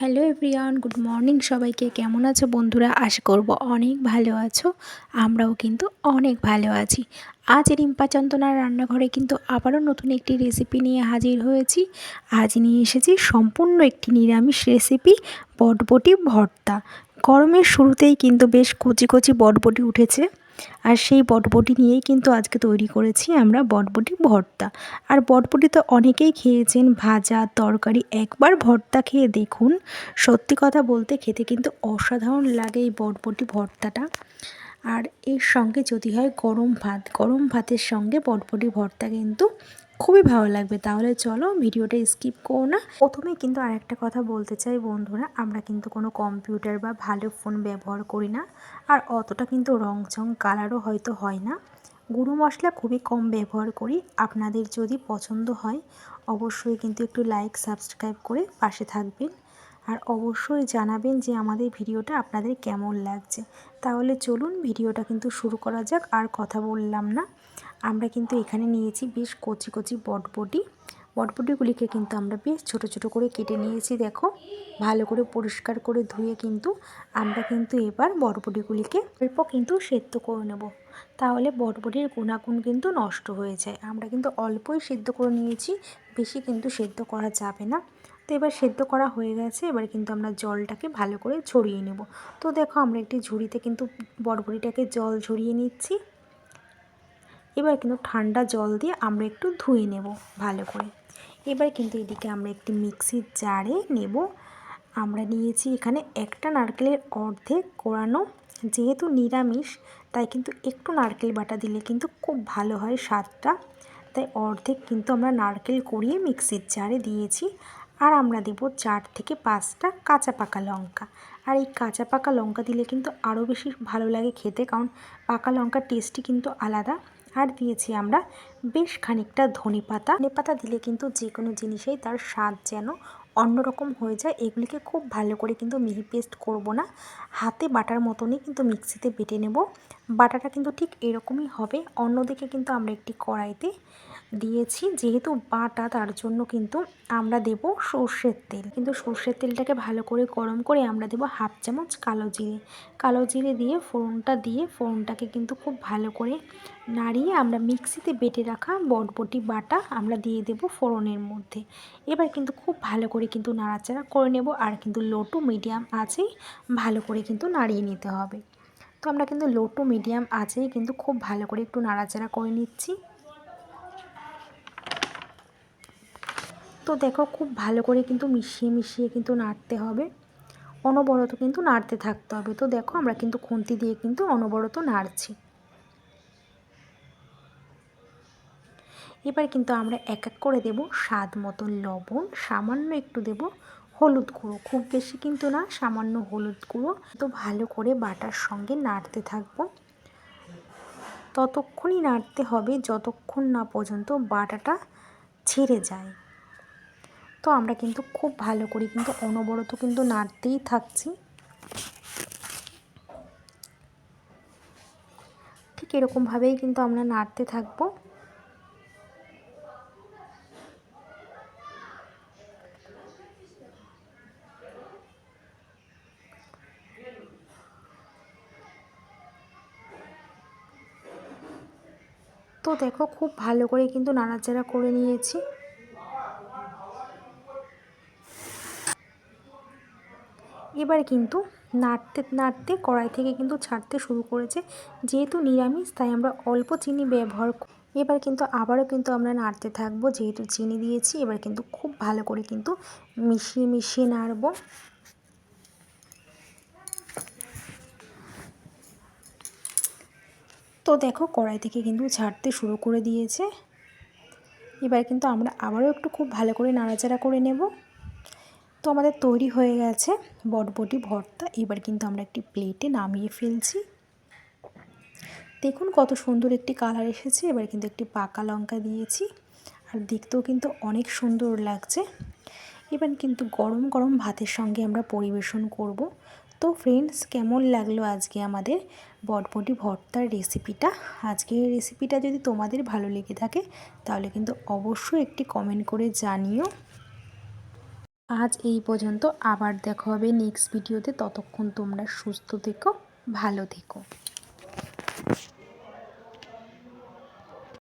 Hello everyone good morning সবাইকে। কেমন আছো বন্ধুরা? আশা করব অনেক ভালো আছো। আমরাও কিন্তু অনেক ভালো আছি। আজ রিম্পা চন্দনার রান্নাঘরে কিন্তু আবারও নতুন একটি রেসিপি নিয়ে হাজির হয়েছি। আজ নিয়ে এসেছি সম্পূর্ণ একটি নিরামিষ রেসিপি বটবটি ভর্তা। গরমের শুরুতেই কিন্তু বেশ কচি কচি বটবটি উঠেছে। আর সেই বটবটি নিয়েই কিন্তু আজকে তৈরি করেছি আমরা বটবটি ভর্তা। আর বটবটি তো অনেকেই খেয়েছেন, ভাজা, তরকারি, একবার ভর্তা খেয়ে দেখুন। সত্যি কথা বলতে খেতে কিন্তু অসাধারণ লাগে এই বটবটি ভর্তাটা। আর এর সঙ্গে যদি হয় গরম ভাত, গরম ভাতের সঙ্গে বটবটি ভর্তা কিন্তু খুবই ভালো লাগবে। তাহলে চলো ভিডিওটা স্কিপ করো না। প্রথমে কিন্তু আর একটা কথা বলতে চাই বন্ধুরা, আমরা কিন্তু কোনো কম্পিউটার বা ভালো ফোন ব্যবহার করি না। আর অতটা কিন্তু রং চং কালারও হয়তো হয় না। গুঁড়ো মশলা খুবই কম ব্যবহার করি, আপনাদের যদি পছন্দ হয় অবশ্যই কিন্তু একটু লাইক সাবস্ক্রাইব করে পাশে থাকবেন। আর অবশ্যই জানাবেন যে আমাদের ভিডিওটা আপনাদের কেমন লাগছে। তাহলে চলুন ভিডিওটা কিন্তু শুরু করা যাক, আর কথা বললাম না। আমরা কিন্তু এখানে নিয়েছি বেশ কচি কচি বটবটি। বটবটিগুলিকে কিন্তু আমরা বেশ ছোট ছোট করে কেটে নিয়েছি, দেখো। ভালো করে পরিষ্কার করে ধুয়ে কিন্তু আমরা কিন্তু এবার বটবটিগুলিকে অল্প কিন্তু সেদ্ধ করে নেব। তাহলে বটবটির গুণাগুণ কিন্তু নষ্ট হয়ে যায়। আমরা কিন্তু অল্পই সেদ্ধ করে নিয়েছি, বেশি কিন্তু সেদ্ধ করা যাবে না। তো এবার সেদ্ধ করা হয়ে গেছে, এবার কিন্তু আমরা জলটাকে ভালো করে ছড়িয়ে নেব। তো দেখো আমরা একটি ঝুড়িতে কিন্তু বটবটিটাকে জল ঝরিয়ে নিচ্ছি। এবার কিন্তু ঠান্ডা জল দিয়ে আমরা একটু ধুয়ে নেব ভালো করে। এবার কিন্তু এদিকে আমরা একটি মিক্সির জারে নেব। আমরা নিয়েছি এখানে একটা নারকেলের অর্ধেক কোরানো। যেহেতু নিরামিষ, তাই কিন্তু একটু নারকেল বাটা দিলে কিন্তু খুব ভালো হয় স্বাদটা। তাই অর্ধেক কিন্তু আমরা নারকেল করিয়ে মিক্সির জারে দিয়েছি। আর আমরা দেব চার থেকে পাঁচটা কাঁচা পাকা লঙ্কা। আর এই কাঁচা পাকা লঙ্কা দিলে কিন্তু আরও বেশি ভালো লাগে খেতে, কারণ পাকা লঙ্কার টেস্টই কিন্তু আলাদা। আর দিয়েছি আমরা। বেশ খানিকটা ধনে পাতা। ধনে পাতা দিলে কিন্তু যে কোনো জিনিসেই তার স্বাদ যেন অন্যরকম হয়ে যায়। এগুলিকে খুব ভালো করে কিন্তু মিহি পেস্ট করব না। হাতে বাটার মতনই কিন্তু মিক্সিতে বেটে নেব। বাটাটা কিন্তু ঠিক এরকমই হবে। অন্যদিকে কিন্তু আমরা একটি কড়াইতে দিয়েছি। যেহেতু বাটা, তার জন্য কিন্তু আমরা দেব সর্ষের তেল। কিন্তু সর্ষের তেলটাকে ভালো করে গরম করে আমরা দেব হাফ চামচ কালো জিরে। কালো জিরে দিয়ে ফোড়নটা দিয়ে ফোড়নটাকে কিন্তু খুব ভালো করে নাড়িয়ে আমরা মিক্সিতে বেটে রাখা বটবটি বাটা আমরা দিয়ে দেব ফোড়নের মধ্যে। এবার কিন্তু খুব ভালো করে কিন্তু নাড়াচাড়া করে নেব আর কিন্তু লো টু মিডিয়াম আছেই ভালো করে কিন্তু নাড়িয়ে নিতে হবে। তো আমরা কিন্তু লো টু মিডিয়াম আছেই কিন্তু খুব ভালো করে একটু নাড়াচাড়া করে নিচ্ছি। তো দেখো খুব ভালো করে কিন্তু মিশিয়ে মিশিয়ে কিন্তু নাড়তে হবে। অনবরত কিন্তু নাড়তে থাকতে হবে। তো দেখো আমরা কিন্তু খুন্তি দিয়ে কিন্তু অনবরত নাড়ছি। এবার কিন্তু আমরা এক এক করে দেব স্বাদ মতন লবণ, সামান্য একটু দেব হলুদ গুঁড়ো। খুব বেশি কিন্তু না, সামান্য হলুদ গুঁড়ো। তো ভালো করে বাটার সঙ্গে নাড়তে থাকব। ততক্ষণই নাড়তে হবে, যতক্ষণ না পর্যন্ত বাটাটা ছেড়ে যায়। তো আমরা কিন্তু খুব ভালো করি, কিন্তু অনবরত কিন্তু নাড়তেই থাকছি। ঠিক এরকমভাবেই কিন্তু আমরা নাড়তে থাকব। তো দেখো, খুব ভালো করে কিন্তু নাড়াচাড়া করে নিয়েছি। এবার কিন্তু নাড়তে নাড়তে কড়াই থেকে কিন্তু ছাড়তে শুরু করেছে। যেহেতু নিরামিষ, তাই আমরা অল্প চিনি ব্যবহার এবার কিন্তু আবারও কিন্তু আমরা নাড়তে থাকব। যেহেতু চিনি দিয়েছি, এবার কিন্তু খুব ভালো করে কিন্তু মিশিয়ে মিশিয়ে নাড়বো। তো দেখো, কড়াই থেকে কিন্তু ছাড়তে শুরু করে দিয়েছে। এবার কিন্তু আমরা আবারও একটু খুব ভালো করে নাড়াচাড়া করে নেব। তো আমাদের তৈরি হয়ে গেছে বটবটি, ভর্তা। এবার কিন্তু আমরা একটি প্লেটে নামিয়ে ফেলছি। দেখুন কত সুন্দর একটি কালার এসেছে। এবার কিন্তু একটি পাকা লঙ্কা দিয়েছি। আর দেখতেও কিন্তু অনেক সুন্দর লাগছে। এবার কিন্তু গরম গরম ভাতের সঙ্গে আমরা পরিবেশন করব। তো ফ্রেন্ডস কেমন লাগল আজকে আমাদের বটবটি, ভর্তার রেসিপিটা আজকের রেসিপিটা যদি তোমাদের ভালো লেগে থাকে, তাহলে কিন্তু অবশ্যই একটি কমেন্ট করে জানিও। আজ এই পর্যন্ত। আবার দেখা হবে নেক্সট ভিডিওতে ততক্ষণ তোমরা সুস্থ থেকো ভালো থেকো।